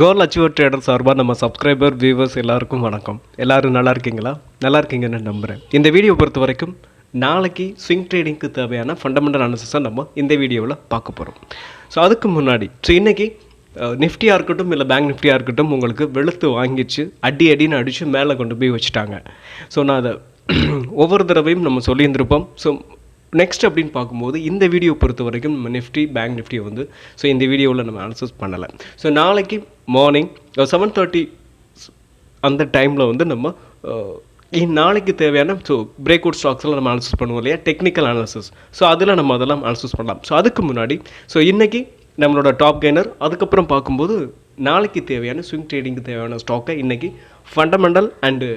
கோல் achiever trader சார்பாக நம்ம subscriber viewers எல்லாருக்கும் வணக்கம். எல்லோரும் நல்லா இருக்கீங்களா? நல்லா இருக்கீங்கன்னு நம்புகிறேன் இந்த வீடியோ பொறுத்த வரைக்கும் நாளைக்கு ஸ்விங் ட்ரேடிங்க்கு தேவையான ஃபண்டமெண்டல் அனாலிசிஸை நம்ம இந்த வீடியோவில் பார்க்க போகிறோம் ஸோ அதுக்கு முன்னாடி ஸோ இன்றைக்கி நிஃப்டியாக இருக்கட்டும் இல்லை பேங்க் நிஃப்டியாக இருக்கட்டும் உங்களுக்கு வெளுத்து வாங்கிச்சு அடி அடின்னு அடித்து மேலே கொண்டு போய் வச்சுட்டாங்க. ஸோ நான் அதை ஒவ்வொரு தடவையும் நம்ம சொல்லியிருந்திருப்போம். ஸோ நெக்ஸ்ட் அப்படின்னு பார்க்கும்போது இந்த வீடியோ பொறுத்த வரைக்கும் நம்ம நிஃப்டி பேங்க் நிஃப்டியை வந்து ஸோ இந்த வீடியோவில் நம்ம அனாலிசிஸ் பண்ணலை. ஸோ நாளைக்கு மார்னிங் செவன் தேர்ட்டி அந்த டைமில் வந்து நம்ம uh, இ- நாளைக்கு தேவையான ஸோ பிரேக் அவுட் ஸ்டாக்ஸில் நம்ம அனலிசிஸ் பண்ணுவோம் இல்லையா? டெக்னிக்கல் அனாலிசிஸ் ஸோ அதில் நம்ம அதெல்லாம் அனலிசிஸ் பண்ணலாம். ஸோ அதுக்கு முன்னாடி ஸோ இன்றைக்கி நம்மளோட டாப் கெய்னர் அதுக்கப்புறம் பார்க்கும்போது நாளைக்கு தேவையான ஸ்விங் ட்ரேடிங்க்கு தேவையான ஸ்டாக்கை இன்றைக்கி ஃபண்டமெண்டல் அண்டு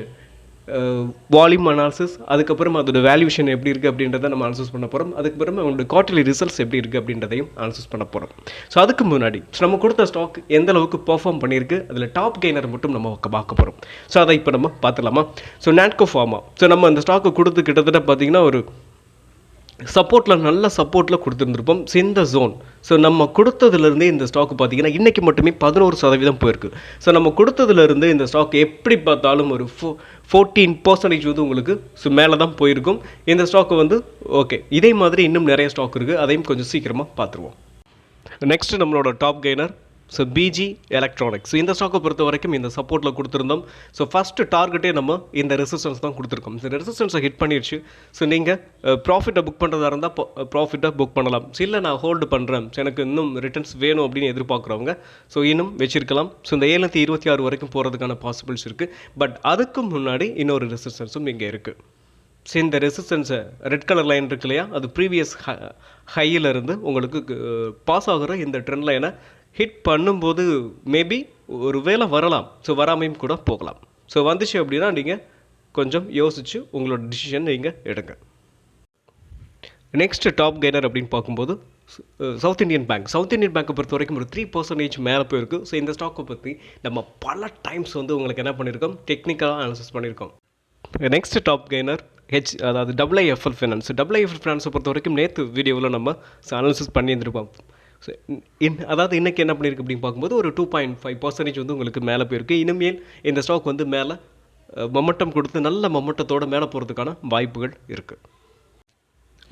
வால்யூம் அனாலிசிஸ் அதுக்கப்புறம் அதோட வேல்யூஷன் எப்படி இருக்குது அப்படின்றத நம்ம அனாலிசிஸ் பண்ண போகிறோம் அதுக்கப்புறம் அவங்களோட குவார்டர்லி ரிசல்ட்ஸ் எப்படி இருக்குது அப்படின்றதையும் அனாலிசிஸ் பண்ண போகிறோம் ஸோ அதுக்கு முன்னாடி ஸோ நம்ம கொடுத்த ஸ்டாக் எந்த அளவுக்கு பெர்ஃபார்ம் பண்ணியிருக்கு அதில் டாப் கெய்னர் மட்டும் நம்ம பார்க்க- போகிறோம் ஸோ அதை இப்போ நம்ம பார்த்துலாமா ஸோ நாட்கோ ஃபார்மா ஸோ நம்ம அந்த ஸ்டாக்கை கொடுத்து கிட்டத்தட்ட பார்த்தீங்கன்னா ஒரு சப்போர்ட்டில் நல்ல சப்போர்ட்டில் கொடுத்துருந்துருப்போம். ஸோ இந்த ஜோன் ஸோ நம்ம கொடுத்ததுலேருந்தே இந்த ஸ்டாக் பார்த்தீங்கன்னா இன்றைக்கி மட்டுமே பதினோரு சதவீதம் போயிருக்கு. ஸோ நம்ம கொடுத்ததுலேருந்து இந்த ஸ்டாக் எப்படி பார்த்தாலும் ஒரு ஃபோ ஃபோர்டீன் பர்சன்டேஜ் வந்து உங்களுக்கு ஸோ மேலே தான் போயிருக்கும். இந்த ஸ்டாக்கு வந்து ஓகே இதே மாதிரி இன்னும் நிறைய ஸ்டாக் இருக்குது அதையும் கொஞ்சம் சீக்கிரமாக பார்த்துருவோம். நெக்ஸ்ட்டு நம்மளோட top gainer so PG electronics இந்த ஸ்டாக்கை பொறுத்த வரைக்கும் இந்த சப்போர்ட்டில் கொடுத்துருந்தோம். ஸோ ஃபஸ்ட்டு டார்கெட்டே நம்ம இந்த ரெசிஸ்டன்ஸ் தான் கொடுத்துருக்கோம். இந்த ரெசிஸ்டன்ஸை ஹிட் பண்ணிடுச்சு. ஸோ நீங்கள் ப்ராஃபிட்டை புக் பண்ணுறதா இருந்தால் ப்ராஃபிட்டை புக் பண்ணலாம். ஸோ இல்லை நான் ஹோல்டு பண்ணுறேன் எனக்கு இன்னும் ரிட்டர்ன்ஸ் வேணும் அப்படின்னு எதிர்பார்க்குறவங்க ஸோ இன்னும் வச்சிருக்கலாம். ஸோ இந்த ஏழுநூத்தி இருபத்தி ஆறு வரைக்கும் போகிறதுக்கான பாசிபிள்ஸ் இருக்குது பட் அதுக்கு முன்னாடி இன்னொரு ரெசிஸ்டன்ஸும் இங்கே இருக்குது ஸோ இந்த ரெசிஸ்டன்ஸை ரெட் கலர் லைன் இருக்கு இல்லையா? அது ப்ரீவியஸ் ஹையிலிருந்து உங்களுக்கு பாஸ் ஆகுற இந்த ட்ரெண்ட் லைனை ஹிட் பண்ணும்போது மேபி ஒரு வேளை வரலாம். ஸோ வராமையும் கூட போகலாம். ஸோ வந்துச்சு அப்படின்னா நீங்கள் கொஞ்சம் யோசித்து உங்களோட டிசிஷன் நீங்கள் எடுங்க. நெக்ஸ்ட் டாப் கெய்னர் அப்படின்னு பார்க்கும்போது South Indian Bank South Indian பேங்க்கை பொறுத்த வரைக்கும் ஒரு த்ரீ பர்சன்டேஜ் மேலே போயிருக்கு. ஸோ இந்த ஸ்டாக்கை பற்றி நம்ம பல டைம்ஸ் வந்து உங்களுக்கு என்ன பண்ணியிருக்கோம் டெக்னிக்கலாக அனாலிசிஸ் பண்ணியிருக்கோம் நெக்ஸ்ட் டாப் கெய்னர் ஹெச் அதாவது டபிள்ஐஎஃப்எல் ஃபினான்ஸ் டபிள்ஐஎஃப்எல் ஃபினான்ஸை பொறுத்த வரைக்கும் நேற்று வீடியோவில் நம்ம அனாலிசிஸ் பண்ணியிருந்திருப்போம். ஸோ இன் அதாவது இன்றைக்கி என்ன பண்ணியிருக்கு அப்படின்னு பார்க்கும்போது ஒரு டூ பாயிண்ட் ஃபைவ் பர்சன்டேஜ் வந்து உங்களுக்கு மேலே போயிருக்கு. இனிமேல் இந்த ஸ்டாக் வந்து மேலே மொமெட்டம் கொடுத்து நல்ல மொமெட்டத்தோட மேலே போகிறதுக்கான வாய்ப்புகள் இருக்குது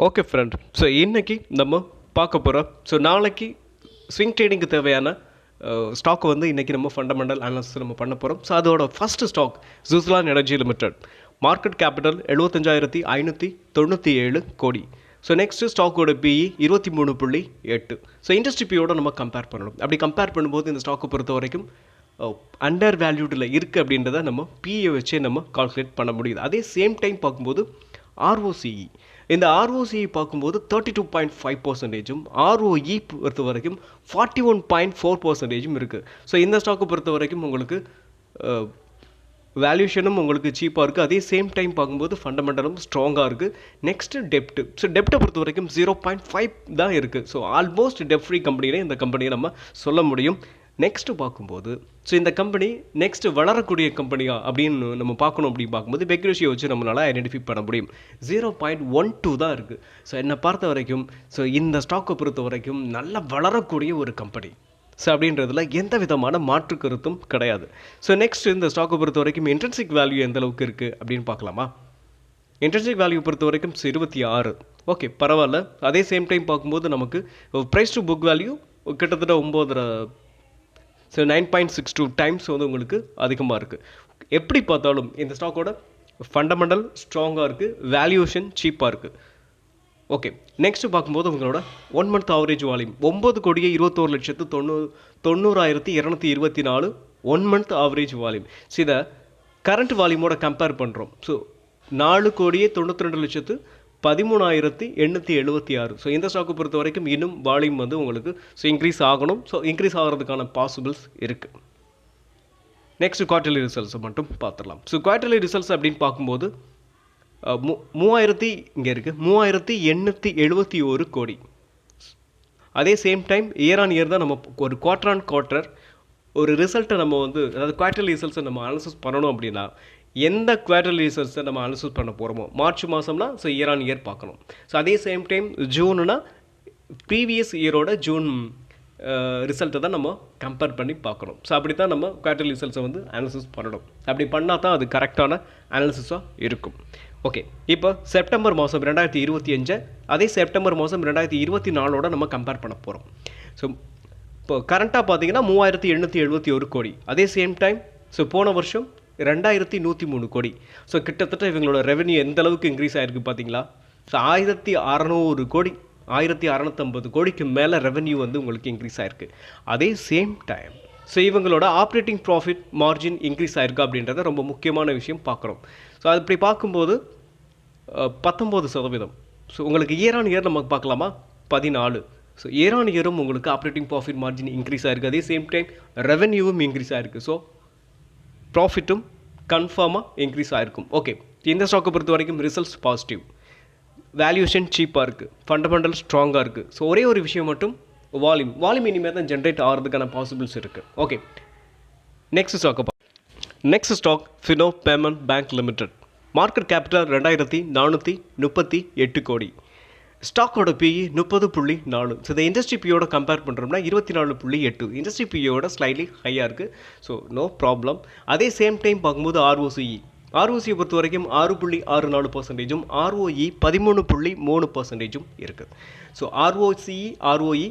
ஓகே ஃப்ரெண்ட் ஸோ இன்றைக்கி நம்ம பார்க்க போகிறோம் ஸோ நாளைக்கு ஸ்விங் ட்ரேடிங்க்கு தேவையான ஸ்டாக் வந்து இன்றைக்கி நம்ம ஃபண்டமெண்டல் அனாலிசிஸ் நம்ம பண்ண போகிறோம் ஸோ அதோட first stock Suzlon Energy Limited market capital எழுபத்தஞ்சாயிரத்தி ஐநூற்றி தொண்ணூற்றி ஏழு கோடி. ஸோ நெக்ஸ்ட்டு ஸ்டாக்கோட பிஇ இருபத்தி மூணு புள்ளி எட்டு. ஸோ இண்டஸ்ட்ரி பியோட நம்ம கம்பேர் பண்ணணும். அப்படி கம்பேர் பண்ணும்போது இந்த ஸ்டாக்கை பொறுத்த வரைக்கும் அண்டர் வேல்யூடில் இருக்குது அப்படின்றத நம்ம பிஏ வச்சே நம்ம கால்குலேட் பண்ண முடியுது. அதே சேம் டைம் பார்க்கும்போது ஆர்ஓசிஇ இந்த ஆர்ஓசிஇ பார்க்கும்போது தேர்ட்டி டூ பாயிண்ட் ஃபைவ் பர்சன்டேஜும் ஆர்ஓஇ பொறுத்த வரைக்கும் ஃபார்ட்டி ஒன் பாயிண்ட் ஃபோர் பர்சன்டேஜும் இருக்குது ஸோ இந்த ஸ்டாக்கை பொறுத்த வரைக்கும் உங்களுக்கு வேல்யூஷனும் உங்களுக்கு சீப்பாக இருக்குது அதே சேம் டைம் பார்க்கும்போது ஃபண்டமெண்டலும் ஸ்ட்ராங்காக இருக்குது நெக்ஸ்ட்டு டெப்ட்டு ஸோ டெப்ட்டை பொறுத்த வரைக்கும் ஜீரோ பாயிண்ட் ஃபைவ் தான் இருக்குது ஸோ ஆல்மோஸ்ட் டெப் ஃப்ரீ இந்த கம்பெனியை நம்ம சொல்ல முடியும். நெக்ஸ்ட்டு பார்க்கும்போது ஸோ இந்த கம்பெனி நெக்ஸ்ட் வளரக்கூடிய கம்பெனியா அப்படின்னு நம்ம பார்க்கணும் அப்படின்னு பார்க்கும்போது பெக்ரேஷியை வச்சு நம்மளால் ஐடென்டிஃபை பண்ண முடியும். ஜீரோ பாயிண்ட் ஒன் டூ தான் இருக்குது ஸோ என்னை பார்த்த வரைக்கும் ஸோ இந்த ஸ்டாக்கை பொறுத்த வரைக்கும் நல்லா வளரக்கூடிய ஒரு கம்பெனி ஸோ அப்படின்றதுல எந்த விதமான மாற்று கருத்தும் கிடையாது. ஸோ நெக்ஸ்ட் இந்த ஸ்டாக்கை பொறுத்த வரைக்கும் இன்ட்ரென்சிக் வேல்யூ எந்த அளவுக்கு இருக்குது அப்படின்னு பார்க்கலாமா? இன்ட்ரென்சிக் வேல்யூ பொறுத்த வரைக்கும் இருபத்தி ஆறு. ஓகே பரவாயில்ல. அதே சேம் டைம் பார்க்கும்போது நமக்கு ப்ரைஸ் டு புக் வேல்யூ கிட்டத்தட்ட ஒம்போதரை so nine point six two times வந்து உங்களுக்கு அதிகமாக இருக்குது எப்படி பார்த்தாலும் இந்த ஸ்டாக்கோட ஃபண்டமெண்டல் ஸ்ட்ராங்காக இருக்குது வேல்யூஷன் சீப்பாக இருக்குது ஓகே நெக்ஸ்ட் பார்க்கும்போது உங்களோட ஒன் மந்த் ஆவரேஜ் வால்யூம் ஒம்பது கோடியே இருபத்தோரு லட்சத்து தொண்ணூறு தொண்ணூறாயிரத்தி இரநூத்தி இருபத்தி நாலு one month average volume so இதை கரண்ட் வால்யூமோட கம்பேர் பண்ணுறோம் ஸோ நாலு கோடியே தொண்ணூற்றி ரெண்டு லட்சத்து பதிமூணாயிரத்தி எண்ணூற்றி எழுபத்தி ஆறு. ஸோ இந்த ஸ்டாக்கை பொறுத்த வரைக்கும் இன்னும் வால்யூம் வந்து உங்களுக்கு ஸோ இன்க்ரீஸ் ஆகணும். ஸோ இன்க்ரீஸ் ஆகிறதுக்கான பாசிபிள்ஸ் இருக்குது நெக்ஸ்ட் குவார்டர்லி ரிசல்ட்ஸை மட்டும் பார்த்துடலாம். ஸோ குவார்டர்லி ரிசல்ட்ஸ் அப்படின்னு பார்க்கும்போது மூ மூவாயிரத்தி இங்கே இருக்குது மூவாயிரத்தி எண்ணூற்றி எழுபத்தி ஒரு கோடி. அதே same time year on year தான் நம்ம ஒரு குவார்டர் ஆன் குவார்ட்டர் ஒரு ரிசல்ட்டை நம்ம வந்து அதாவது குவார்டர்லி ரிசல்ட்ஸை நம்ம அனலிசிஸ் பண்ணணும் அப்படின்னா எந்த குவார்டர்லி ரிசல்ட்ஸை நம்ம அனலிசிஸ் பண்ண போகிறோமோ மார்ச் மாதம்னா ஸோ இயர் ஆன் இயர் பார்க்கணும். ஸோ அதே சேம் டைம் ஜூனுனா ப்ரீவியஸ் இயரோட ஜூன் ரிசல்ட்டை தான் நம்ம கம்பேர் பண்ணி பார்க்கணும். ஸோ அப்படி தான் நம்ம குவார்டர்லி ரிசல்ட்ஸை வந்து அனாலிசிஸ் பண்ணணும். அப்படி பண்ணால் தான் அது கரெக்டான அனாலிசிஸாக இருக்கும். ஓகே. இப்போ செப்டம்பர் மாதம் ரெண்டாயிரத்தி இருபத்தி அஞ்சு அதே செப்டம்பர் மாதம் ரெண்டாயிரத்தி இருபத்தி நாலோட நம்ம கம்பேர் பண்ண போகிறோம் ஸோ இப்போ கரண்ட்டாக பார்த்தீங்கன்னா மூவாயிரத்தி எண்ணூற்றி எழுபத்தி ஒரு கோடி. அதே சேம் டைம் ஸோ போன வருஷம் ரெண்டாயிரத்தி நூற்றி மூணு கோடி. ஸோ கிட்டத்தட்ட இவங்களோட ரெவென்யூ எந்த அளவுக்கு இன்க்ரீஸ் ஆயிருக்கு பார்த்தீங்களா ஸோ ஆயிரத்தி அறநூறு கோடி ஆயிரத்தி அறநூற்றம்பது கோடிக்கு மேலே ரெவென்யூ வந்து உங்களுக்கு இன்க்ரீஸ் ஆயிருக்கு. அதே சேம் டைம் ஸோ இவங்களோட ஆப்ரேட்டிங் ப்ராஃபிட் மார்ஜின் இன்க்ரீஸ் ஆயிருக்கு அப்படின்றத ரொம்ப முக்கியமான விஷயம் பார்க்குறோம் ஸோ அது இப்படி பார்க்கும்போது பத்தொம்போது சதவீதம். ஸோ உங்களுக்கு இயர் ஆன் இயர் நமக்கு பார்க்கலாமா? பதினாலு. ஸோ இயர் ஆன் இயரும் உங்களுக்கு ஆப்ரேட்டிங் ப்ராஃபிட் மார்ஜின் இன்க்ரீஸ் ஆகிருக்கு அதே சேம் டைம் ரெவென்யூவும் இன்க்ரீஸ் ஆகிருக்கு ஸோ ப்ராஃபிட்டும் கன்ஃபார்மாக இன்க்ரீஸ் ஆகிருக்கும் ஓகே இந்த ஸ்டாக்கை பொறுத்த வரைக்கும் ரிசல்ட்ஸ் பாசிட்டிவ் வேல்யூஷன் சீப்பாக இருக்குது ஃபண்டமெண்டல் ஸ்ட்ராங்காக இருக்குது ஸோ ஒரே ஒரு விஷயம் மட்டும் வால்யூம் வால்யூம் இனிமேல் தான் ஜென்ரேட் ஆகிறதுக்கான பாசிபிள்ஸ் இருக்குது ஓகே நெக்ஸ்ட் ஸ்டாக்கை next stock Fino payment bank limited market capital ரெண்டாயிரத்தி நானூற்றி முப்பத்தி எட்டு கோடி. ஸ்டாக்கோட பிஇ முப்பது புள்ளி நாலு. ஸோ இந்த இண்டஸ்ட்ரி பியோட கம்பேர் பண்ணுறோம்னா இருபத்தி நாலு புள்ளி எட்டு. இண்டஸ்ட்ரி பியோட ஸ்லைட்லி ஹையாக இருக்குது ஸோ நோ ப்ராப்ளம் அதே சேம் டைம் பார்க்கும்போது ஆர்ஓசிஇ ஆர்ஓசியை பொறுத்த வரைக்கும் ஆறு புள்ளி ஆறு நாலு பர்சன்டேஜும் ஆர்ஓஇ பதிமூணு புள்ளி மூணு பர்சன்டேஜும் இருக்குது ஸோ ஆர்ஓசிஇ ஆர்ஓஇ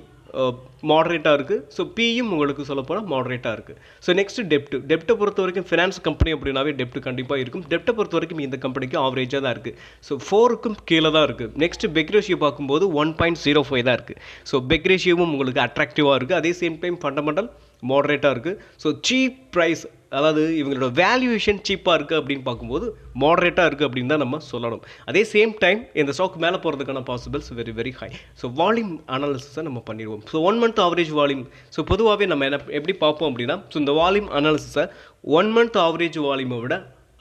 மாடரேட்டாக இருக்குது ஸோ பியும் உங்களுக்கு சொல்லப்போனால் மாடரேட்டாக இருக்குது ஸோ நெக்ஸ்ட் டெப்ட் டெப்ட்டை பொறுத்த வரைக்கும் ஃபினான்ஸ் கம்பெனி அப்படின்னாவே டெப்ட் கண்டிப்பாக இருக்கும். டெப்ட்டை பொறுத்த வரைக்கும் இந்த கம்பெனிக்கு ஆவரேஜாக தான் இருக்குது ஸோ ஃபோருக்கும் கீழே தான் இருக்குது நெக்ஸ்ட் பெக் ரேஷியோ பார்க்கும்போது ஒன் பாயிண்ட் ஜீரோ ஃபைவ் தான் இருக்குது ஸோ பெக் ரேஷியோவும் உங்களுக்கு அட்ராக்டிவாக இருக்குது அதே சேம் டைம் ஃபண்டமெண்டல் மாடரேட்டாக இருக்குது ஸோ சீப் ப்ரைஸ் அதாவது இவங்களோட வேல்யூவேஷன் சீப்பாக இருக்குது அப்படின்னு பார்க்கும்போது மாடரேட்டாக இருக்குது அப்படின்னு தான் நம்ம சொல்லணும். அதே சேம் டைம் இந்த ஸ்டாக் மேலே போகிறதுக்கான possibles very very high so volume அனாலிசிஸை நம்ம பண்ணிடுவோம். So one month average volume so பொதுவாகவே நம்ம என்ன எப்படி பார்ப்போம் அப்படின்னா ஸோ இந்த வால்யூம் அனாலிசிஸை ஒன் மந்த் ஆவரேஜ் வால்யூமை விட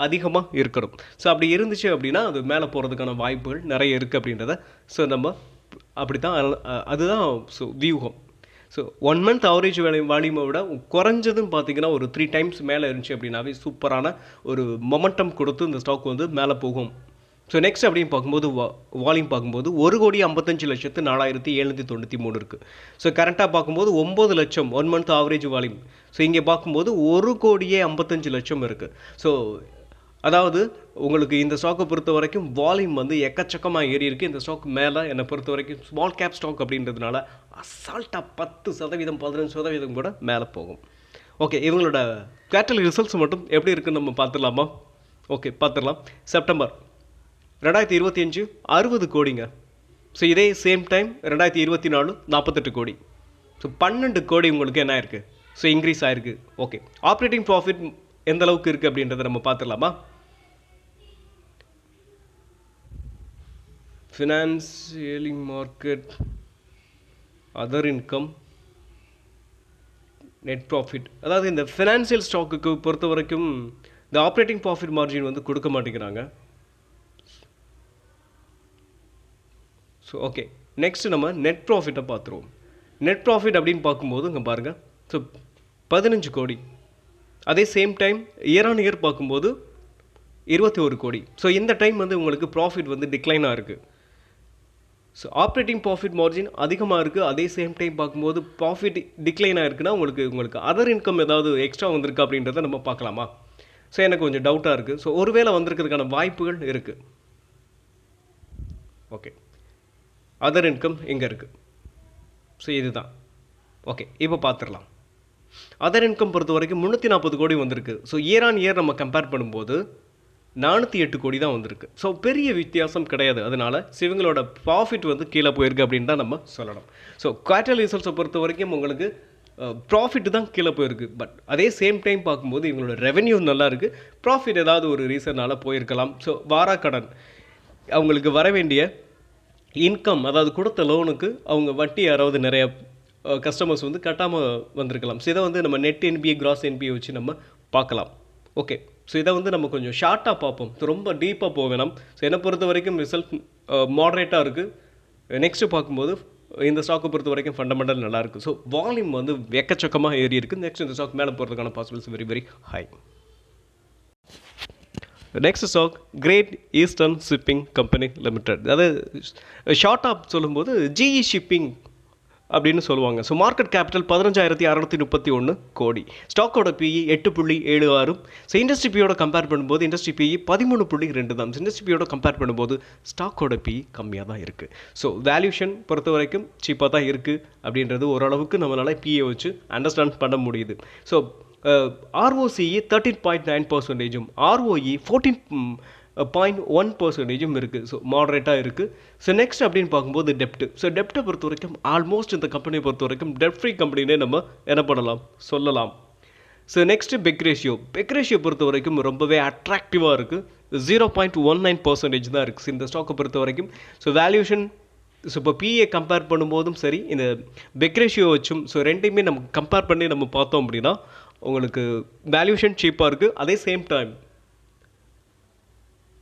அதிகமாக இருக்கணும். ஸோ அப்படி இருந்துச்சு அப்படின்னா அது மேலே போகிறதுக்கான வாய்ப்புகள் நிறைய இருக்குது அப்படின்றத ஸோ நம்ம அப்படி தான் அதுதான் ஸோ வியூகம். ஸோ ஒன் மந்த் ஆவரேஜ் வேலை வால்யூமை விட குறைஞ்சதும் பார்த்தீங்கன்னா ஒரு த்ரீ டைம்ஸ் மேலே இருந்துச்சு அப்படின்னாவே சூப்பரான ஒரு மொமெண்டம் கொடுத்து இந்த ஸ்டாக் வந்து மேலே போகும். ஸோ நெக்ஸ்ட் அப்படின்னு பார்க்கும்போது வா வால்யூம் பார்க்கும்போது ஒரு கோடி ஐம்பத்தஞ்சு லட்சத்து நாலாயிரத்தி எழுநூற்றி தொண்ணூற்றி மூணு இருக்குது ஸோ கரெக்டாக பார்க்கும்போது ஒம்பது லட்சம் one month average volume so இங்கே பார்க்கும்போது ஒரு கோடியே ஐம்பத்தஞ்சு லட்சம் இருக்குது ஸோ அதாவது உங்களுக்கு இந்த ஸ்டாக்கை பொறுத்த வரைக்கும் வால்யூம் வந்து எக்கச்சக்கமாக ஏறி இருக்குது இந்த ஸ்டாக் மேலே என்னை பொறுத்த வரைக்கும் ஸ்மால் கேப் ஸ்டாக் அப்படின்றதுனால அசால்ட்டாக பத்து சதவீதம் பதினஞ்சு சதவீதம் கூட மேலே போகும். ஓகே இவங்களோட குவார்டர்லி ரிசல்ட்ஸ் மட்டும் எப்படி இருக்குன்னு நம்ம பார்த்துடலாமா? ஓகே பார்த்துடலாம். செப்டம்பர் ரெண்டாயிரத்தி இருபத்தி அஞ்சு அறுபது கோடிங்க. ஸோ இதே சேம் டைம் ரெண்டாயிரத்தி இருபத்தி நாலு நாற்பத்தெட்டு கோடி. ஸோ பன்னெண்டு கோடி உங்களுக்கு என்ன ஆயிருக்கு? ஸோ இன்க்ரீஸ் ஆயிருக்கு. ஓகே ஆப்ரேட்டிங் ப்ராஃபிட் எந்த அளவுக்கு இருக்குது அப்படின்றத நம்ம பார்த்துடலாமா? ஃபினான்சியலிங் market other income net profit அதாவது இந்த ஃபினான்சியல் ஸ்டாக்குக்கு பொறுத்த வரைக்கும் இந்த ஆப்ரேட்டிங் ப்ராஃபிட் மார்ஜின் வந்து கொடுக்க மாட்டேங்கிறாங்க. ஸோ ஓகே நெக்ஸ்ட் நம்ம நெட் ப்ராஃபிட்டை பார்த்துருவோம். நெட் ப்ராஃபிட் அப்படின்னு பார்க்கும்போது இங்கே பாருங்கள் ஸோ பதினஞ்சு கோடி. அதே same time year on year பார்க்கும்போது இருபத்தி ஒரு கோடி. ஸோ இந்த டைம் வந்து உங்களுக்கு ப்ராஃபிட் வந்து டிக்ளைனாக இருக்குது ஸோ ஆப்ரேட்டிங் ப்ராஃபிட் மார்ஜின் அதிகமாக இருக்குது அதே சேம் டைம் பார்க்கும்போது ப்ராஃபிட் டிக்ளைனாக இருக்குன்னா உங்களுக்கு உங்களுக்கு அதர் இன்கம் ஏதாவது எக்ஸ்ட்ரா வந்திருக்கு அப்படின்றத நம்ம பார்க்கலாமா? ஸோ எனக்கு கொஞ்சம் டவுட்டாக இருக்குது ஸோ ஒருவேளை வந்திருக்கிறதுக்கான வாய்ப்புகள் இருக்குது ஓகே அதர் இன்கம் எங்கே இருக்குது ஸோ இதுதான். ஓகே இப்போ பார்த்துடலாம். அதர் இன்கம் பொறுத்த வரைக்கும் முந்நூற்றி நாற்பது கோடி வந்திருக்கு. ஸோ இயர் ஆன் இயர் நம்ம கம்பேர் பண்ணும்போது நானூற்றி எட்டு கோடி தான் வந்திருக்கு. ஸோ பெரிய வித்தியாசம் கிடையாது. அதனால் சிவங்களோட ப்ராஃபிட் வந்து கீழே போயிருக்கு அப்படின்னு தான் நம்ம சொல்லணும். ஸோ குவார்டர் ரிசல்ட்ஸை பொறுத்த வரைக்கும் உங்களுக்கு ப்ராஃபிட் தான் கீழே போயிருக்கு. பட் அதே சேம் டைம் பார்க்கும்போது இவங்களோட ரெவென்யூ நல்லா இருக்குது ப்ராஃபிட் ஏதாவது ஒரு ரீசனால் போயிருக்கலாம். ஸோ வாராக்கடன். அவங்களுக்கு வர வேண்டிய இன்கம் அதாவது கொடுத்த லோனுக்கு அவங்க வட்டி யாராவது நிறைய கஸ்டமர்ஸ் வந்து கட்டாமல் வந்திருக்கலாம். ஸோ இதை வந்து நம்ம நெட் என்பிஏ கிராஸ் என்பிஏ வச்சு நம்ம பார்க்கலாம். ஓகே ஸோ இதை வந்து நம்ம கொஞ்சம் ஷார்ட்டாக பார்ப்போம். ஸோ ரொம்ப டீப்பாக போக வேணாம் ஸோ என்னை பொறுத்த வரைக்கும் ரிசல்ட் மாடரேட்டாக இருக்குது நெக்ஸ்ட்டு பார்க்கும்போது இந்த ஸ்டாக்கை பொறுத்த வரைக்கும் ஃபண்டமெண்டல் நல்லாயிருக்கு ஸோ வால்யூம் வந்து எக்கச்சக்கமாக ஏறி இருக்குது நெக்ஸ்ட் இந்த ஸ்டாக் மேலே போகிறதுக்கான possibles very very high next stock Great Eastern shipping company limited அதாவது ஷார்ட்டாக சொல்லும்போது ஜிஇ ஷிப்பிங் அப்படின்னு சொல்லுவாங்க. ஸோ மார்க்கெட் கேபிட்டல் பதினஞ்சாயிரத்தி அறநூற்றி முப்பத்தி ஒன்று கோடி. ஸ்டாக்கோட பிஇ எட்டு புள்ளி ஏழு ஆறு. ஸோ இண்டஸ்ட்ரி பியோட கம்பேர் பண்ணும்போது இண்டஸ்ட்ரி பிஇ பதிமூணு புள்ளி ரெண்டு தான். இண்டஸ்ட்ரி பியோட கம்பேர் பண்ணும்போது ஸ்டாக்கோட பிஇ கம்மியாக தான் இருக்குது ஸோ வேல்யூஷன் பொறுத்த வரைக்கும் சீப்பாக தான் இருக்குது அப்படின்றது ஓரளவுக்கு நம்மளால் பிஏ வச்சு அண்டர்ஸ்டாண்ட் பண்ண முடியுது. So ROCE thirteen point nine பர்சன்டேஜும் ROE fourteen point one பர்சன்டேஜும் இருக்குது ஸோ மாடரேட்டாக இருக்குது ஸோ நெக்ஸ்ட் அப்படின்னு பார்க்கும்போது டெப்ட் ஸோ டெப்ட்டை பொறுத்த வரைக்கும் ஆல்மோஸ்ட் இந்த கம்பெனியை பொறுத்த வரைக்கும் டெப்ட் ஃப்ரீ கம்பெனினே நம்ம என்ன பண்ணலாம்? சொல்லலாம். So next PEG ratio PEG ratio பொறுத்த வரைக்கும் ரொம்பவே அட்ராக்டிவாக இருக்குது zero point one nine percentage தான் இருக்குது இந்த ஸ்டாக்கை பொறுத்த வரைக்கும் ஸோ வேல்யூஷன் ஸோ இப்போ பிஏ கம்பேர் பண்ணும்போதும் சரி இந்த பெக் ரேஷியோ வச்சும் ஸோ ரெண்டையுமே நம்ம கம்பேர் பண்ணி நம்ம பார்த்தோம் அப்படின்னா உங்களுக்கு வேல்யூஷன் சீப்பாக இருக்குது அதே சேம் டைம்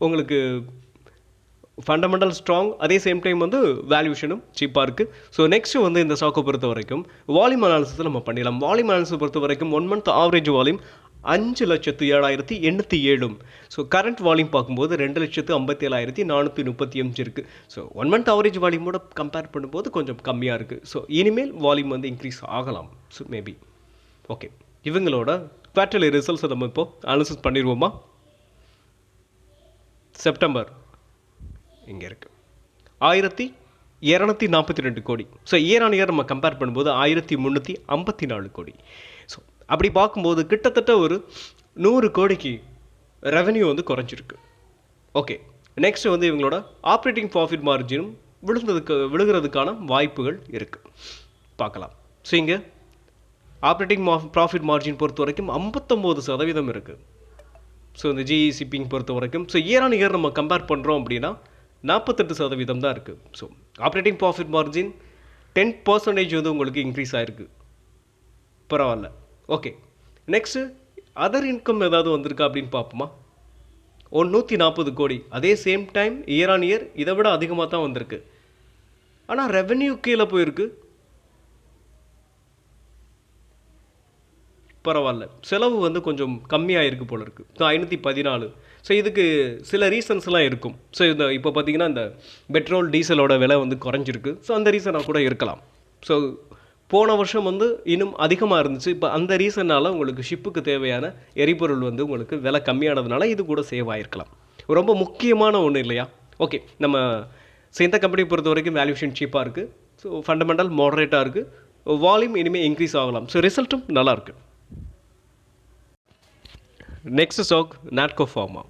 உங்களுக்கு ஃபண்டமெண்டல் ஸ்ட்ராங் அதே சேம் டைம் வந்து வேல்யூஷனும் சீப்பாக இருக்குது ஸோ நெக்ஸ்ட்டு வந்து இந்த ஸ்டாக்கை பொறுத்த வரைக்கும் வால்யூம் அனாலிசிஸ் நம்ம பண்ணிடலாம். வால்யூம் அனாலிசிஸ் பொறுத்த வரைக்கும் ஒன் மந்த் ஆவரேஜ் வால்யூம் அஞ்சு லட்சத்து ஏழாயிரத்தி எண்ணூற்றி ஏழும். ஸோ கரண்ட் வால்யூம் பார்க்கும்போது ரெண்டு லட்சத்து ஐம்பத்தி ஏழாயிரத்தி நானூற்றி முப்பத்தி அஞ்சு இருக்குது ஸோ ஒன் மந்த் ஆவரேஜ் வால்யூமோட கம்பேர் பண்ணும்போது கொஞ்சம் கம்மியாக இருக்குது ஸோ இனிமேல் வால்யூம் வந்து இன்க்ரீஸ் ஆகலாம். ஸோ மேபி ஓகே இவங்களோட குவார்டர்லி ரிசல்ட்ஸை நம்ம இப்போ அனாலிசிஸ் பண்ணிடுவோமா? செப்டம்பர். இங்கே இருக்குது ஆயிரத்தி இரநூத்தி நாற்பத்தி ரெண்டு கோடி. ஸோ இயர் ஆன் இயர் நம்ம கம்பேர் பண்ணும்போது ஆயிரத்தி முந்நூற்றி ஐம்பத்தி நாலு கோடி. ஸோ அப்படி பார்க்கும்போது கிட்டத்தட்ட ஒரு நூறு கோடிக்கு ரெவன்யூ வந்து குறைஞ்சிருக்கு. ஓகே நெக்ஸ்ட் வந்து இவங்களோட ஆப்ரேட்டிங் ப்ராஃபிட் மார்ஜினும் விழுந்ததுக்கு விழுகிறதுக்கான வாய்ப்புகள் இருக்குது பார்க்கலாம். ஸோ இங்கே ஆப்ரேட்டிங் ப்ராஃபிட் மார்ஜின் பொறுத்த வரைக்கும் ஐம்பத்தொம்போது சதவீதம் இருக்குது ஸோ இந்த ஜிஇ பொறுத்த வரைக்கும் ஸோ இயர் ஆன் இயர் நம்ம கம்பேர் பண்ணுறோம் அப்படின்னா நாற்பத்தெட்டு சதவீதம் தான் இருக்குது so operating profit margin ten percentage வந்து உங்களுக்கு இன்க்ரீஸ் ஆகிருக்கு பரவாயில்ல. ஓகே நெக்ஸ்ட்டு அதர் இன்கம் ஏதாவது வந்திருக்கா அப்படின்னு பார்ப்போமா? ஒரு நூற்றி நாற்பது கோடி. அதே same time year on year இதை விட அதிகமாக தான் வந்திருக்கு. ஆனால் ரெவென்யூ கீழே போயிருக்கு. பரவாயில்ல. செலவு வந்து கொஞ்சம் கம்மியாக இருக்குது போல இருக்குது ஐநூற்றி பதினாலு ஸோ இதுக்கு சில ரீசன்ஸ்லாம் இருக்கும். ஸோ இந்த இப்போ பார்த்தீங்கன்னா இந்த பெட்ரோல் டீசலோட விலை வந்து குறைஞ்சிருக்கு. ஸோ அந்த ரீசனாக கூட இருக்கலாம். ஸோ போன வருஷம் வந்து இன்னும் அதிகமாக இருந்துச்சு. இப்போ அந்த ரீசனால் உங்களுக்கு ஷிப்புக்கு தேவையான எரிபொருள் வந்து உங்களுக்கு விலை கம்மியானதுனால இது கூட சேவ் ஆகிருக்கலாம் ரொம்ப முக்கியமான ஒன்று இல்லையா? ஓகே நம்ம ஸோ இந்த கம்பெனி பொறுத்த வரைக்கும் வேல்யூஷன் சீப்பாக இருக்குது ஸோ ஃபண்டமெண்டல் மாடரேட்டாக இருக்குது வால்யூம் இனிமேல் இன்க்ரீஸ் ஆகலாம். ஸோ ரிசல்ட்டும் நல்லாயிருக்கு next stock Natco pharma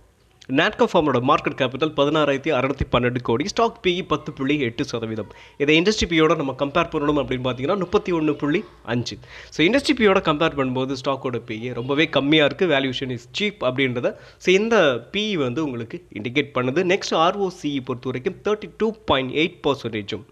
Natco ஃபார்மோட மார்க்கெட் கேபிட்டல் பதினாறாயிரத்தி அறநூற்றி பன்னெண்டு கோடி ஸ்டாக் பிஇ பத்து புள்ளி எட்டு சதவீதம். இதை இண்டஸ்ட்ரி பியோட நம்ம கம்பேர் பண்ணணும் அப்படின்னு பார்த்தீங்கன்னா முப்பத்தி ஒன்று புள்ளி அஞ்சு. ஸோ இண்டஸ்ட்ரி பியோட கம்பேர் பண்ணும்போது ஸ்டாக்கோட பிஇ ரொம்பவே கம்மியாக இருக்குது வேல்யூஷன் இஸ் சீப் அப்படின்றத. ஸோ இந்த பிஇ வந்து உங்களுக்கு இண்டிகேட் பண்ணுது. நெக்ஸ்ட் ஆர்ஓசிஇ பொறுத்த வரைக்கும் தேர்ட்டி டூ பாயிண்ட் எயிட் பர்சன்டேஜும்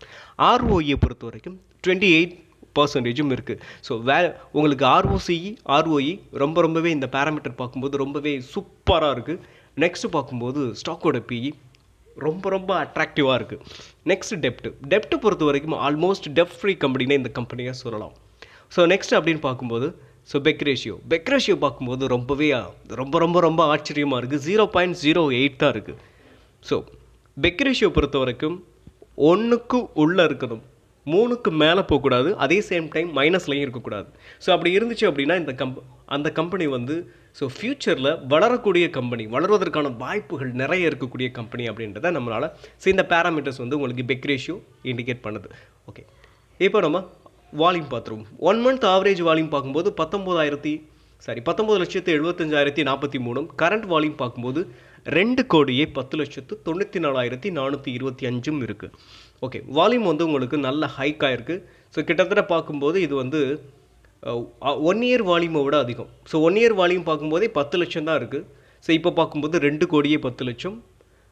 ஆர்ஓஇ பொறுத்த வரைக்கும் டுவெண்ட்டி எயிட் பர்சன்டேஜும் இருக்குது ஸோ வே உங்களுக்கு ஆர்ஓசிஇ ஆர்ஓஇ ரொம்ப ரொம்பவே இந்த பேராமீட்டர் பார்க்கும்போது ரொம்பவே சூப்பராக இருக்குது நெக்ஸ்ட்டு பார்க்கும்போது ஸ்டாக்கோட பிஇ ரொம்ப ரொம்ப அட்ராக்டிவாக இருக்குது நெக்ஸ்ட் டெப்ட் டெப்ட்டு பொறுத்த வரைக்கும் ஆல்மோஸ்ட் டெப் ஃப்ரீ கம்பெனினே இந்த கம்பெனியாக சொல்லலாம். ஸோ நெக்ஸ்ட் அப்படின்னு பார்க்கும்போது so PEG ratio PEG ratio பார்க்கும்போது ரொம்பவே ரொம்ப ரொம்ப ரொம்ப ஆச்சரியமாக இருக்குது ஜீரோ பாயிண்ட் ஜீரோ எயிட் தான் இருக்குது ஸோ பெக் ரேஷியோ பொறுத்த வரைக்கும் ஒன்றுக்கு உள்ளே இருக்கணும். மூணுக்கு மேலே போகக்கூடாது அதே சேம் டைம் மைனஸ்லையும் இருக்கக்கூடாது. ஸோ அப்படி இருந்துச்சு அப்படின்னா இந்த கம்ப் அந்த கம்பெனி வந்து ஸோ ஃப்யூச்சரில் வளரக்கூடிய கம்பெனி வளர்வதற்கான வாய்ப்புகள் நிறைய இருக்கக்கூடிய கம்பெனி அப்படின்றத நம்மளால் ஸோ இந்த பேராமீட்டர்ஸ் வந்து உங்களுக்கு பெக் ரேஷியோ இண்டிகேட் பண்ணுது. ஓகே இப்போ நம்ம வால்யூம் பார்த்துருவோம். ஒன் மந்த் ஆவரேஜ் வால்யூம் பார்க்கும்போது பத்தொம்போதாயிரத்தி சாரி பத்தொம்பது லட்சத்து எழுபத்தஞ்சாயிரத்தி நாற்பத்தி மூணும் கரண்ட் வால்யூம் பார்க்கும்போது ரெண்டு கோடியே பத்து லட்சத்து தொண்ணூற்றி நாலாயிரத்தி நானூற்றி இருபத்தி அஞ்சும் இருக்குது ஓகே வால்யூம் வந்து உங்களுக்கு நல்ல ஹைக்காக இருக்குது ஸோ கிட்டத்தட்ட பார்க்கும்போது இது வந்து ஒன் இயர் வால்யூமை விட அதிகம். ஸோ ஒன் இயர் வால்யூம் பார்க்கும்போதே பத்து லட்சம் தான் இருக்குது ஸோ இப்போ பார்க்கும்போது ரெண்டு கோடியே பத்து லட்சம்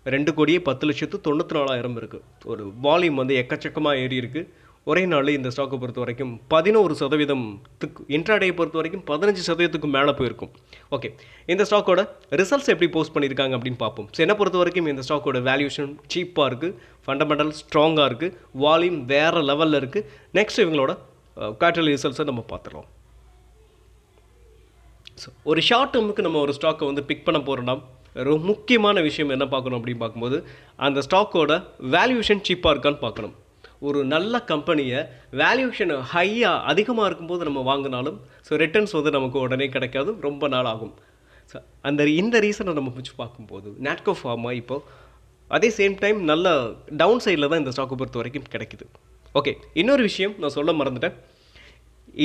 ரெண்டு கோடியே பத்து லட்சத்து தொண்ணூற்றி நாலாயிரம் இருக்குது ஒரு வால்யூம் வந்து எக்கச்சக்கமாக ஏறி இருக்குது ஒரே நாளில் இந்த ஸ்டாக்கை பொறுத்த வரைக்கும் பதினோரு சதவீதத்துக்கு இன்ட்ராடே பொறுத்த வரைக்கும் பதினஞ்சு சதவீதத்துக்கு மேலே போயிருக்கும். ஓகே இந்த ஸ்டாக்கோட ரிசல்ட்ஸ் எப்படி போஸ்ட் பண்ணியிருக்காங்க அப்படின்னு பார்ப்போம். ஸோ என்னை பொறுத்த வரைக்கும் இந்த ஸ்டாக்கோட வேல்யூஷன் சீப்பாக இருக்குது ஃபண்டமெண்டல் ஸ்ட்ராங்காக இருக்குது வால்யூம் வேறு லெவலில் இருக்குது நெக்ஸ்ட் இவங்களோட குவார்டர்லி ரிசல்ட்ஸை நம்ம பார்த்துடலாம். ஸோ ஒரு ஷார்ட் டேர்முக்கு நம்ம ஒரு ஸ்டாக்கை வந்து பிக் பண்ண போகிறோம்னா ரொம்ப முக்கியமான விஷயம் என்ன பார்க்கணும் அப்படின்னு பார்க்கும்போது அந்த ஸ்டாக்கோட வேல்யூஷன் சீப்பாக இருக்கான்னு பார்க்கணும். ஒரு நல்ல கம்பெனியை வேல்யூஷன் ஹையாக அதிகமாக இருக்கும்போது நம்ம வாங்கினாலும் ஸோ ரிட்டர்ன்ஸ் வந்து நமக்கு உடனே கிடைக்காது ரொம்ப நாள் ஆகும் ஸோ அந்த இந்த ரீசனை நம்ம வச்சு பார்க்கும்போது நாட்கோ ஃபார்மா இப்போ அதே சேம் டைம் நல்ல டவுன் சைடில் தான் இந்த ஸ்டாக்கை பொறுத்த வரைக்கும் கிடைக்குது. ஓகே இன்னொரு விஷயம் நான் சொல்ல மறந்துட்டேன்.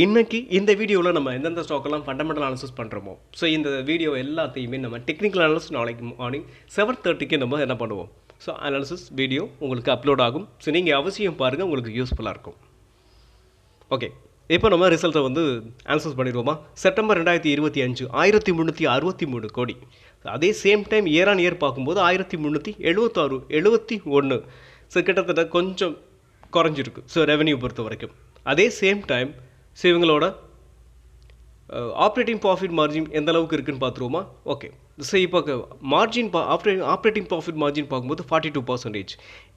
இன்றைக்கி இந்த வீடியோவில் நம்ம எந்தெந்த ஸ்டாக்கெல்லாம் ஃபண்டமெண்டல் அனாலிசிஸ் பண்ணுறோமோ ஸோ இந்த வீடியோ எல்லாத்தையுமே நம்ம டெக்னிக்கல் அனாலிசிஸ் நாளைக்கு மார்னிங் செவன் தேர்ட்டிக்கு நம்ம என்ன பண்ணுவோம்? ஸோ அனாலிசிஸ் வீடியோ உங்களுக்கு அப்லோட் ஆகும். ஸோ நீங்கள் அவசியம் பாருங்கள் உங்களுக்கு யூஸ்ஃபுல்லாக இருக்கும். ஓகே இப்போ நம்ம ரிசல்ட்டை வந்து ஆன்சர்ஸ் பண்ணிடுவோமா? செப்டம்பர் ரெண்டாயிரத்தி இருபத்தி அஞ்சு ஆயிரத்தி முந்நூற்றி அறுபத்தி மூணு கோடி. அதே same time year on year பார்க்கும்போது ஆயிரத்தி முந்நூற்றி எழுபத்தாறு எழுபத்தி ஒன்று. ஸோ கிட்டத்தட்ட கொஞ்சம் குறைஞ்சிருக்கு. ஸோ ரெவன்யூ பொறுத்த வரைக்கும். அதே சேம் டைம் ஸோ இவங்களோட ஆப்ரேட்டிங் ப்ராஃபிட் மார்ஜின் எந்த அளவுக்கு இருக்குன்னு பார்த்துருவோமா? ஓகே ஸோ இப்போ மார்ஜின் பா ஆப்ரேட்டிங் ஆப்ரேட்டிங் ப்ராஃபிட் மார்ஜின் பார்க்கும்போது ஃபார்ட்டி டூ பர்சன்டேஜ்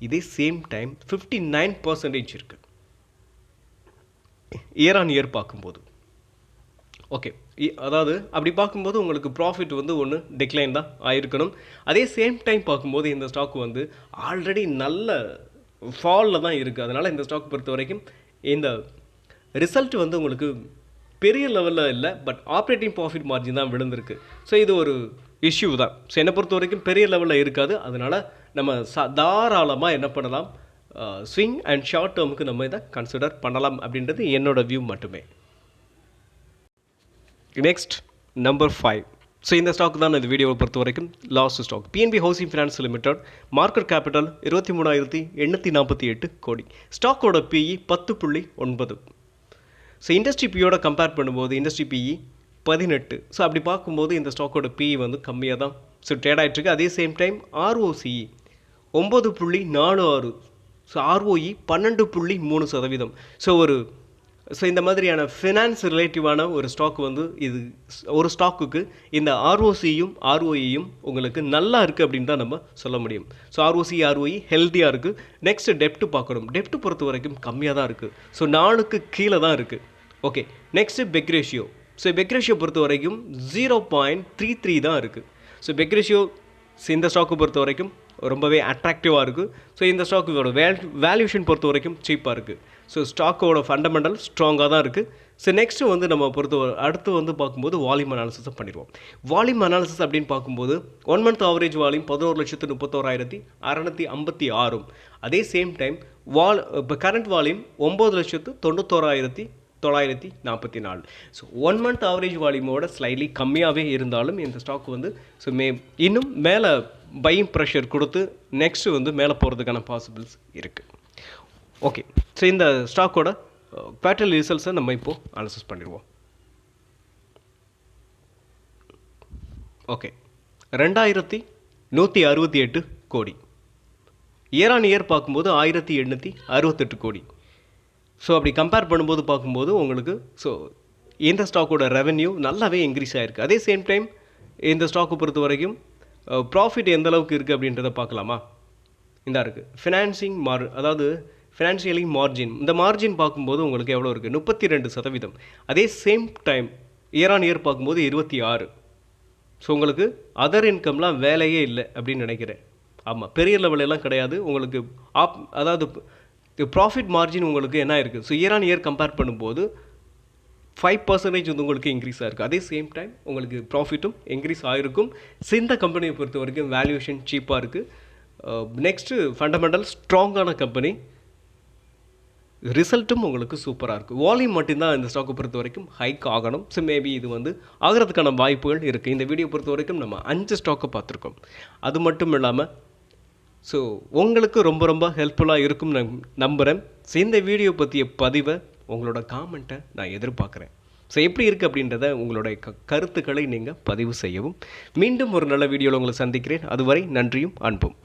இதே same time fifty nine percentage இருக்குது இயர் ஆன் இயர் பார்க்கும்போது ஓகே அதாவது அப்படி பார்க்கும்போது உங்களுக்கு ப்ராஃபிட் வந்து ஒன்று டிக்ளைன் தான் ஆயிருக்கணும். அதே சேம் டைம் பார்க்கும்போது இந்த ஸ்டாக் வந்து ஆல்ரெடி நல்ல ஃபாலில் தான் இருக்குது அதனால் இந்த ஸ்டாக் பொறுத்த வரைக்கும் இந்த ரிசல்ட் வந்து உங்களுக்கு பெரிய லெவலில் இல்லை பட் ஆப்ரேட்டிங் ப்ராஃபிட் மார்ஜின் தான் விழுந்திருக்கு. ஸோ இது ஒரு இஷ்யூ தான். ஸோ என்னை பொறுத்த வரைக்கும் பெரிய லெவலில் இருக்காது. அதனால் நம்ம ச தாராளமாக என்ன பண்ணலாம்? ஸ்விங் அண்ட் ஷார்ட் டேர்முக்கு நம்ம இதை கன்சிடர் பண்ணலாம் அப்படின்றது என்னோடய வியூ மட்டுமே. நெக்ஸ்ட் நம்பர் ஃபைவ் ஸோ இந்த ஸ்டாக் தான் இந்த வீடியோவை பொறுத்த வரைக்கும் last stock PNB housing finance limited market capital இருபத்தி மூணாயிரத்தி எண்ணூற்றி நாற்பத்தி எட்டு கோடி. ஸ்டாக்கோட பிஇ பத்து புள்ளி ஒன்பது. ஸோ இண்டஸ்ட்ரி பியோட கம்பேர் பண்ணும்போது இண்டஸ்ட்ரி பிஇ பதினெட்டு. ஸோ அப்படி பார்க்கும்போது இந்த ஸ்டாக்கோட பிஇ வந்து கம்மியாக தான். ஸோ ட்ரேட் ஆகிட்டுருக்கு அதே சேம் டைம் ஆர்ஓசிஇ ஒம்பது புள்ளி நாலு ஆறு. ஸோ ஆர்ஓஇ பன்னெண்டு புள்ளி மூணு சதவீதம். ஸோ ஒரு ஸோ இந்த மாதிரியான ஃபினான்ஸ் ரிலேட்டிவான ஒரு ஸ்டாக் வந்து இது ஒரு ஸ்டாக்குக்கு இந்த ஆர்ஓசியும் ஆர்ஓஇயும் உங்களுக்கு நல்லா இருக்குது அப்படின்னு தான் நம்ம சொல்ல முடியும். ஸோ ஆர்ஓசி ஆர்ஓஇ ஹெல்த்தியாக இருக்குது நெக்ஸ்ட் டெப்ட்டு பார்க்கணும். டெப்ட் பொறுத்த வரைக்கும் கம்மியாக தான் இருக்குது ஸோ நாலுக்கு கீழே தான் இருக்குது okay next PEG ratio so PEG ratio பொறுத்த வரைக்கும் ஜீரோ பாயிண்ட் த்ரீ த்ரீ தான் இருக்குது ஸோ பெக் ரேஷியோ இந்த ஸ்டாக்கு பொறுத்த வரைக்கும் ரொம்பவே அட்ராக்டிவாக இருக்குது ஸோ இந்த ஸ்டாக்கோட வேல் வேல்யூஷன் பொறுத்த வரைக்கும் சீப்பாக இருக்குது ஸோ ஸ்டாக்கோட ஃபண்டமெண்டல் ஸ்ட்ராங்காக தான் இருக்குது ஸோ நெக்ஸ்ட்டு வந்து நம்ம பொறுத்த அடுத்து வந்து பார்க்கும்போது வால்யூம் அனாலிசிஸை பண்ணிடுவோம். வால்யூம் அனாலிசிஸ் அப்படின்னு பார்க்கும்போது ஒன் மந்த் ஆவரேஜ் வால்யூம் பதினோரு லட்சத்து முப்பத்தோராயிரத்தி அறநூற்றி ஐம்பத்தி ஆறும். அதே சேம் டைம் வால் இப்போ கரண்ட் வால்யூம் ஒம்பது லட்சத்து தொண்ணூத்தோராயிரத்தி தொள்ளாயிரத்தி நாற்பத்தி நாலு. ஸோ ஒன் மந்த் ஆவரேஜ் வால்யூமோட ஸ்லைட்லி கம்மியாகவே இருந்தாலும் இந்த ஸ்டாக் வந்து ஸோ மே இன்னும் மேலே பையிங் ப்ரெஷர் கொடுத்து நெக்ஸ்ட்டு வந்து மேலே போகிறதுக்கான பாசிபிள்ஸ் இருக்குது ஓகே ஸோ இந்த ஸ்டாக்கோட குவார்டர்லி ரிசல்ட்ஸை நம்ம இப்போது அனாலிசிஸ் பண்ணிடுவோம். ஓகே ரெண்டாயிரத்தி நூற்றி அறுபத்தி எட்டு கோடி. இயர் ஆன் இயர் பார்க்கும்போது ஆயிரத்தி எண்ணூற்றி அறுபத்தெட்டு கோடி. ஸோ அப்படி கம்பேர் பண்ணும்போது பார்க்கும்போது உங்களுக்கு ஸோ இந்த ஸ்டாக்கோட ரெவென்யூ நல்லாவே இன்க்ரீஸ் ஆகிருக்கு அதே சேம் டைம் இந்த ஸ்டாக்கை பொறுத்த வரைக்கும் ப்ராஃபிட் எந்த அளவுக்கு இருக்குது அப்படின்றத பார்க்கலாமா? இந்தா இருக்குது ஃபினான்சிங் மார் அதாவது ஃபினான்ஷியலி மார்ஜின் இந்த மார்ஜின் பார்க்கும்போது உங்களுக்கு எவ்வளோ இருக்குது முப்பத்தி ரெண்டு சதவீதம். அதே same time year on year பார்க்கும்போது இருபத்தி ஆறு. ஸோ உங்களுக்கு அதர் இன்கம்லாம் வேலையே இல்லை அப்படின்னு நினைக்கிறேன். ஆமாம் பெரிய லெவலெல்லாம் கிடையாது. உங்களுக்கு ஆப் அதாவது ப்ராஃபிட் மார்ஜின் உங்களுக்கு என்ன இருக்குது so year on year compare பண்ணும்போது ஃபைவ் பர்சன்டேஜ் வந்து உங்களுக்கு இன்க்ரீஸ் ஆகிருக்கு அதே சேம் டைம் உங்களுக்கு ப்ராஃபிட்டும் இன்க்ரீஸ் ஆகிருக்கும் சிந்த கம்பெனியை பொறுத்த வரைக்கும் வேல்யூஷன் சீப்பாக இருக்குது நெக்ஸ்ட்டு ஃபண்டமெண்டல் ஸ்ட்ராங்கான கம்பெனி ரிசல்ட்டும் உங்களுக்கு சூப்பராக இருக்குது வால்யூம் மட்டும்தான் இந்த ஸ்டாக்கை பொறுத்த வரைக்கும் ஹைக் ஆகணும். ஸோ மேபி இது வந்து ஆகிறதுக்கான வாய்ப்புகள் இருக்குது இந்த வீடியோ பொறுத்த வரைக்கும் நம்ம அஞ்சு ஸ்டாக்கை பார்த்துருக்கோம். அது மட்டும் இல்லாமல் ஸோ உங்களுக்கு ரொம்ப ரொம்ப ஹெல்ப்ஃபுல்லாக இருக்கும் நான் நம்புகிறேன் ஸோ இந்த வீடியோ பற்றிய பதிவை உங்களோட காமெண்ட்டை நான் எதிர்பார்க்குறேன். ஸோ எப்படி இருக்குது அப்படின்றத உங்களுடைய க கருத்துக்களை நீங்கள் பதிவு செய்யவும். மீண்டும் ஒரு நல்ல வீடியோவில் உங்களை சந்திக்கிறேன். அதுவரை நன்றியும் அன்பும்.